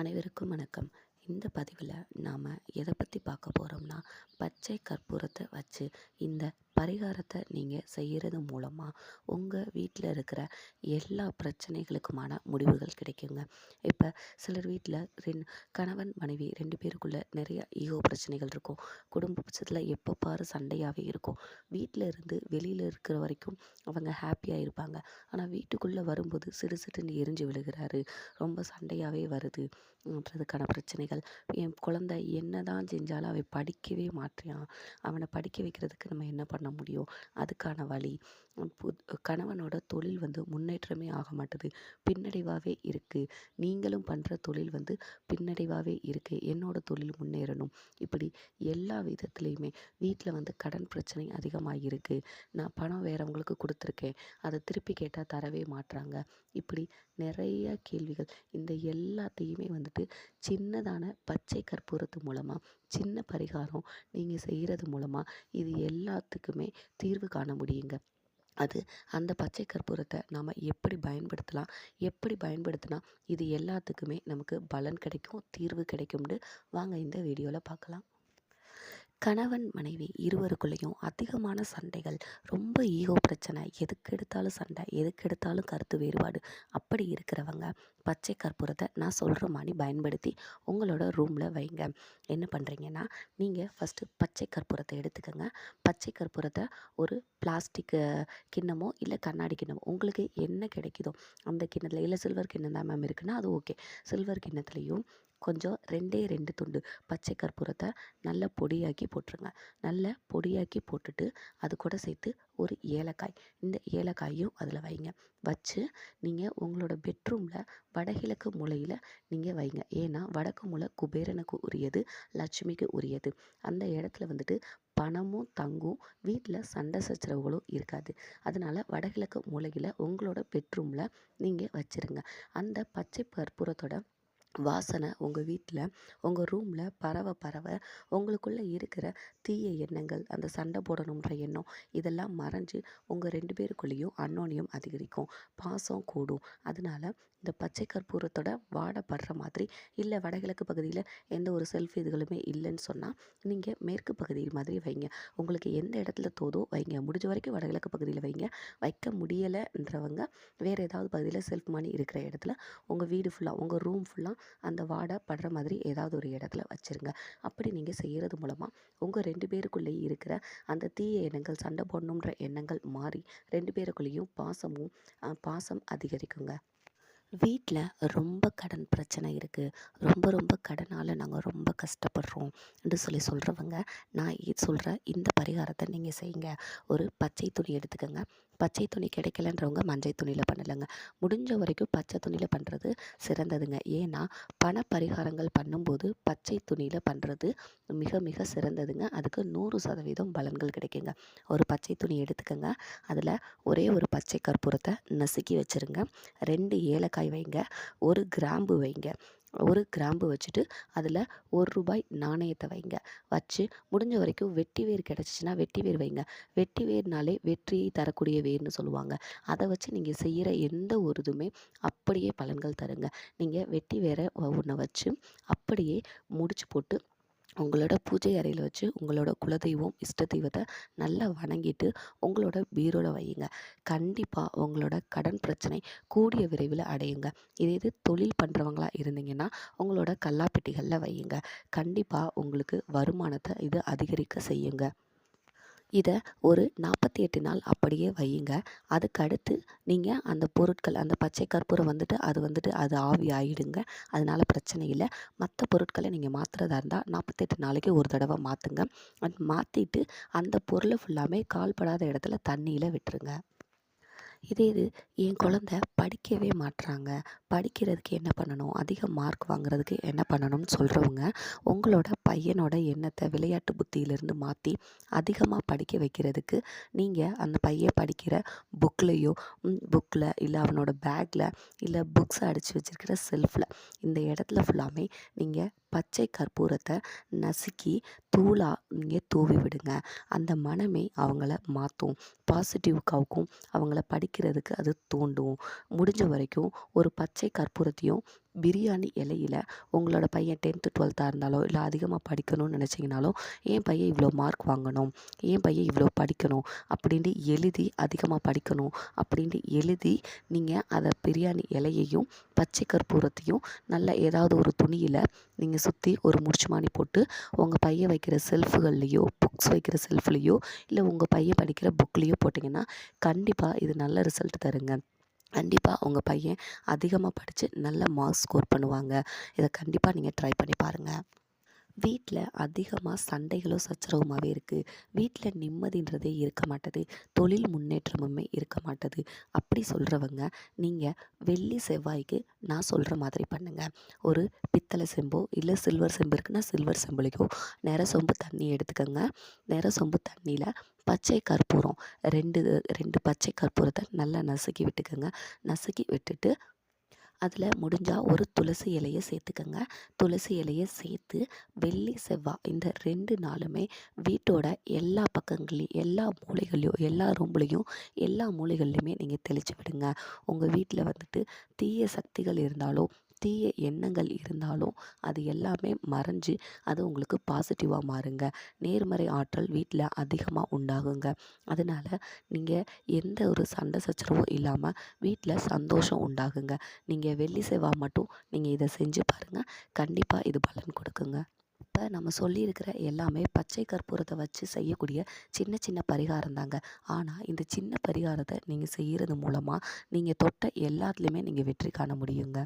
அனைவருக்கும் வணக்கம். இந்த பதிவில் நாம் எதை பற்றி பார்க்க போகிறோம்னா பச்சை கற்பூரத்தை வச்சு இந்த பரிகாரத்தை நீங்கள் செய்கிறது மூலமாக உங்கள் வீட்டில் இருக்கிற எல்லா பிரச்சனைகளுக்குமான முடிவுகள் கிடைக்குங்க. இப்போ சிலர் வீட்டில் ரெண் கணவன் மனைவி ரெண்டு பேருக்குள்ளே நிறைய ஈகோ பிரச்சனைகள் இருக்கும். குடும்ப பட்சத்தில் எப்போ பாரு சண்டையாகவே இருக்கும். வீட்டில் இருந்து வெளியில் இருக்கிற வரைக்கும் அவங்க ஹாப்பியாக இருப்பாங்க. ஆனால் வீட்டுக்குள்ளே வரும்போது சிறு சிறுன்னு எரிஞ்சு விழுகிறாரு. ரொம்ப சண்டையாகவே வருது. ன்றதுக்கான பிரச்சனைகள். என் குழந்தை என்ன தான் செஞ்சாலும் அவன் படிக்கவே மாட்றான். அவனை படிக்க வைக்கிறதுக்கு நம்ம என்ன பண்ண முடியும். அதுக்கான வழி. கணவனோட தொழில் வந்து முன்னேற்றமே ஆக மாட்டுது. பின்னடைவாகவே இருக்குது நீங்களும் பண்ணுற தொழில் வந்து பின்னடைவாகவே இருக்குது என்னோடய தொழில் முன்னேறணும். இப்படி எல்லா விதத்துலேயுமே வீட்டில் வந்து கடன் பிரச்சனை அதிகமாக இருக்குது நான் பணம் வேறவங்களுக்கு கொடுத்துருக்கேன். அதை திருப்பி கேட்டால் தரவே மாட்றாங்க. இப்படி நிறைய கேள்விகள். இந்த எல்லாத்தையுமே வந்துட்டு சின்னதான பச்சை கற்பூரத்து மூலமாக சின்ன பரிகாரம் நீங்கள் செய்கிறது மூலமாக இது எல்லாத்துக்குமே தீர்வு காண முடியுங்க. அது அந்த பச்சை கற்பூரத்தை நாம் எப்படி பயன்படுத்தலாம் எப்படி பயன்படுத்தினா இது எல்லாத்துக்குமே நமக்கு பலன் கிடைக்கும் தீர்வு கிடைக்கும்னு வாங்க இந்த வீடியோவில் பார்க்கலாம். கணவன் மனைவி இருவருக்குள்ளேயும் அதிகமான சண்டைகள் ரொம்ப ஈகோ பிரச்சனை. எதுக்கு எடுத்தாலும் சண்டை எதுக்கு எடுத்தாலும் கருத்து வேறுபாடு. அப்படி இருக்கிறவங்க பச்சை கற்பூரத்தை நான் சொல்கிற மாதிரி பயன்படுத்தி உங்களோட ரூமில் வைங்க. என்ன பண்ணுறீங்கன்னா நீங்கள் ஃபஸ்ட்டு பச்சை கற்பூரத்தை எடுத்துக்கோங்க. பச்சை கற்பூரத்தை ஒரு பிளாஸ்டிக் கிண்ணமோ இல்லை கண்ணாடி கிண்ணமோ உங்களுக்கு என்ன கிடைக்குதோ அந்த கிண்ணத்தில் இல்லை சில்வர் கிண்ணம் தான் மேம் இருக்குன்னா அது ஓகே சில்வர் கிண்ணத்துலேயும் கொஞ்சம் ரெண்டே ரெண்டு துண்டு பச்சை கற்பூரத்தை நல்லா பொடியாக்கி போட்டுருங்க. நல்லா பொடியாக்கி போட்டுட்டு அது கூட சேர்த்து ஒரு ஏலக்காய். இந்த ஏலக்காயும் அதில் வைங்க. வச்சு நீங்கள் உங்களோட பெட்ரூமில் வடகிழக்கு மூலையில் நீங்கள் வைங்க. ஏன்னா வடக்கு மூலை குபேரனுக்கு உரியது லட்சுமிக்கு உரியது. அந்த இடத்துல வந்துட்டு பணமும் தங்கும் வீட்டில் சண்டை சச்சரவுகளும் இருக்காது. அதனால் வடகிழக்கு மூலையில் உங்களோட பெட்ரூமில் நீங்கள் வச்சுருங்க. அந்த பச்சை கற்பூரத்தோட வாசனை உங்கள் வீட்டில் உங்கள் ரூமில் பரவ பரவ உங்களுக்குள்ளே இருக்கிற தீய எண்ணங்கள் அந்த சண்டை போடணுன்ற எண்ணம் இதெல்லாம் மறைஞ்சு உங்கள் ரெண்டு பேருக்குள்ளேயும் அன்னோனியம் அதிகரிக்கும் பாசம் கூடும். அதனால இந்த பச்சை கற்பூரத்தோட வாடப்படுற மாதிரி இல்லை வடகிழக்கு பகுதியில் எந்த ஒரு செல்ஃப் இதுகளுமே இல்லைன்னு சொன்னால் நீங்கள் மேற்கு பகுதி மாதிரி வைங்க. உங்களுக்கு எந்த இடத்துல தோதோ வைங்க. முடிஞ்ச வரைக்கும் வடகிழக்கு பகுதியில் வைங்க. வைக்க முடியலைன்றவங்க வேறு ஏதாவது பகுதியில் செல்ஃப் மணி இருக்கிற இடத்துல உங்கள் வீடு ஃபுல்லாக உங்கள் ரூம் ஃபுல்லாக அந்த வாடை படுற மாதிரி ஏதாவது ஒரு இடத்துல வச்சுருங்க. அப்படி நீங்கள் செய்கிறது மூலமாக உங்கள் ரெண்டு பேருக்குள்ளேயே இருக்கிற அந்த தீய எண்ணங்கள் சண்டை போடணுன்ற எண்ணங்கள் மாறி ரெண்டு பேருக்குள்ளேயும் பாசமும் பாசம் அதிகரிக்குங்க. வீட்டில் ரொம்ப கடன் பிரச்சனை இருக்குது ரொம்ப ரொம்ப கடனால் நாங்கள் ரொம்ப கஷ்டப்படுறோம் என்று சொல்லி சொல்கிறவங்க நான் சொல்கிற இந்த பரிகாரத்தை நீங்கள் செய்யுங்க. ஒரு பச்சை துணி எடுத்துக்கோங்க. பச்சை துணி கிடைக்கலன்றவங்க மஞ்சள் துணியில் பண்ணலைங்க. முடிஞ்ச வரைக்கும் பச்சை துணியில் பண்ணுறது சிறந்ததுங்க. ஏன்னா பண பரிகாரங்கள் பண்ணும்போது பச்சை துணியில் பண்ணுறது மிக மிக சிறந்ததுங்க. அதுக்கு நூறு சதவீதம் பலன்கள் கிடைக்குங்க. ஒரு பச்சை துணி எடுத்துக்கோங்க. அதில் ஒரே ஒரு பச்சை கற்பூரத்தை நசுக்கி வச்சுருங்க. ரெண்டு ஏலக்காய் வைங்க ஒரு கிராம்பு வைங்க. ஒரு கிராம்பு வச்சுட்டு அதில் ஒரு ரூபாய் நாணயத்தை வைங்க. வச்சு முடிஞ்ச வரைக்கும் வெட்டி வேர் கிடச்சிச்சின்னா வெட்டி வேர் வைங்க. வெட்டி வேர்னாலே வெற்றியை தரக்கூடிய வேர்னு சொல்லுவாங்க. அதை வச்சு நீங்கள் செய்கிற எந்த ஒரு இதுவுமே அப்படியே பலன்கள் தருங்க. நீங்கள் வெட்டி வேரை ஒன்றை வச்சு அப்படியே முடிச்சு போட்டு உங்களோட பூஜை அறையில் வச்சு உங்களோட குலதெய்வம் இஷ்ட தெய்வத்தை நல்லா வணங்கிட்டு உங்களோட பீரோவில் வையுங்க. கண்டிப்பாக உங்களோட கடன் பிரச்சனை கூடிய விரைவில் அடையுங்க. இதே இது தொழில் பண்ணுறவங்களா இருந்தீங்கன்னா உங்களோட கல்லாப்பெட்டிகளில் வையுங்க. கண்டிப்பாக உங்களுக்கு வருமானத்தை இது அதிகரிக்க செய்யுங்க. இதை ஒரு நாற்பத்தி எட்டு நாள் அப்படியே வையுங்க. அதுக்கு அடுத்து நீங்கள் அந்த பொருட்கள் அந்த பச்சை கற்பூரம் வந்துட்டு அது வந்துட்டு அது ஆவி ஆகிடுங்க அதனால் பிரச்சனை இல்லை. மற்ற பொருட்களை நீங்கள் மாற்றுறதா இருந்தால் நாற்பத்தெட்டு நாளைக்கு ஒரு தடவை மாற்றுங்க மாற்றிட்டு அந்த பொருளை ஃபுல்லாமே கால்படாத இடத்துல தண்ணியில் விட்டுருங்க. இதே இது என் குழந்த படிக்கவே மாட்டுறாங்க படிக்கிறதுக்கு என்ன பண்ணணும்? அதிக மார்க் வாங்குறதுக்கு என்ன பண்ணணும்னு சொல்கிறவங்க உங்களோட பையனோட எண்ணத்தை விளையாட்டு புத்தியிலிருந்து மாற்றி அதிகமாக படிக்க வைக்கிறதுக்கு நீங்கள் அந்த பையன் படிக்கிற புக்லேயோ புக்கில் இல்லை அவனோட பேக்கில் இல்லை புக்ஸ் அடித்து வச்சுருக்கிற செல்ஃபில் இந்த இடத்துல ஃபுல்லாமே நீங்கள் பச்சை கற்பூரத்தை நசுக்கி தூளாக நீங்கள் தூவி விடுங்க. அந்த மனமே அவங்கள மாற்றும் பாசிட்டிவ்காவுக்கும் அவங்கள படிக்கிறதுக்கு அது தூண்டும். முடிஞ்ச வரைக்கும் ஒரு பச்சை கற்பூரத்தையும் பிரியாணி இலையில் உங்களோட பையன் டென்த்து டுவெல்த்தாக இருந்தாலோ இல்லை அதிகமாக படிக்கணும்னு நினச்சிங்கனாலும் என் பையன் இவ்வளோ மார்க் வாங்கணும்? என் பையன் இவ்வளோ படிக்கணும்? அப்படின்ட்டு எழுதி அதிகமாக படிக்கணும். அப்படின்ட்டு எழுதி நீங்கள் அதை பிரியாணி இலையையும் பச்சை கற்பூரத்தையும் நல்லா ஏதாவது ஒரு துணியில் நீங்கள் சுற்றி ஒரு முடிச்சுமானி போட்டு உங்கள் பையன் வைக்கிற செல்ஃபுகள்லேயோ புக்ஸ் வைக்கிற செல்ஃப்லேயோ இல்லை உங்கள் பையன் படிக்கிற புக்லேயோ போட்டிங்கன்னா கண்டிப்பாக இது நல்ல ரிசல்ட் தருங்க. கண்டிப்பாக உங்கள் பையன் அதிகமாக படித்து நல்ல மார்க்ஸ் ஸ்கோர் பண்ணுவாங்க. இதை கண்டிப்பாக நீங்கள் ட்ரை பண்ணி பாருங்கள் வீட்டில் அதிகமாக சண்டைகளும் சச்சரவுமாகவே இருக்குது வீட்டில் நிம்மதின்றதே இருக்க மாட்டுது. தொழில் முன்னேற்றமுமே இருக்க மாட்டுது. அப்படி சொல்கிறவங்க நீங்கள் வெள்ளி செவ்வாய்க்கு நான் சொல்கிற மாதிரி பண்ணுங்கள் ஒரு பித்தளை செம்போ இல்லை சில்வர் செம்பு இருக்குன்னா சில்வர் செம்புலையோ நிற சொம்பு தண்ணி எடுத்துக்கோங்க. நிற சொம்பு தண்ணியில் பச்சை கற்பூரம் ரெண்டு ரெண்டு பச்சை கற்பூரத்தை நல்லா நசுக்கி விட்டுக்கோங்க. நசுக்கி விட்டுட்டு அதில் முடிஞ்சால் ஒரு துளசி இலையை சேர்த்துக்கங்க துளசி இலையை சேர்த்து வெள்ளி செவ்வாய் இந்த ரெண்டு நாளுமே வீட்டோட எல்லா பக்கங்கள்லேயும் எல்லா மூளைகள்லையும் எல்லா ரூம்லேயும் எல்லா மூளைகள்லையுமே நீங்கள் தெளித்து விடுங்க. உங்கள் வீட்டில் வந்துட்டு தீய சக்திகள் இருந்தாலும் தீய எண்ணங்கள் இருந்தாலும் அது எல்லாமே மறைஞ்சு அது உங்களுக்கு பாசிட்டிவாக மாறுங்க. நேர்மறை ஆற்றல் வீட்டில் அதிகமாக உண்டாகுங்க. அதனால் நீங்கள் எந்த ஒரு சண்டை சச்சரவும் இல்லாமல் வீட்டில் சந்தோஷம் உண்டாகுங்க. நீங்கள் வெள்ளி செவ்வாய் மட்டும் நீங்கள் இதை செஞ்சு பாருங்கள் கண்டிப்பாக இது பலன் கொடுக்குங்க. இப்போ நம்ம சொல்லியிருக்கிற எல்லாமே பச்சை கற்பூரத்தை வச்சு செய்யக்கூடிய சின்ன சின்ன பரிகாரம் தாங்க. ஆனால் இந்த சின்ன பரிகாரத்தை நீங்கள் செய்கிறது மூலமாக நீங்கள் தொட்ட எல்லாத்துலேயுமே நீங்கள் வெற்றி காண முடியுங்க.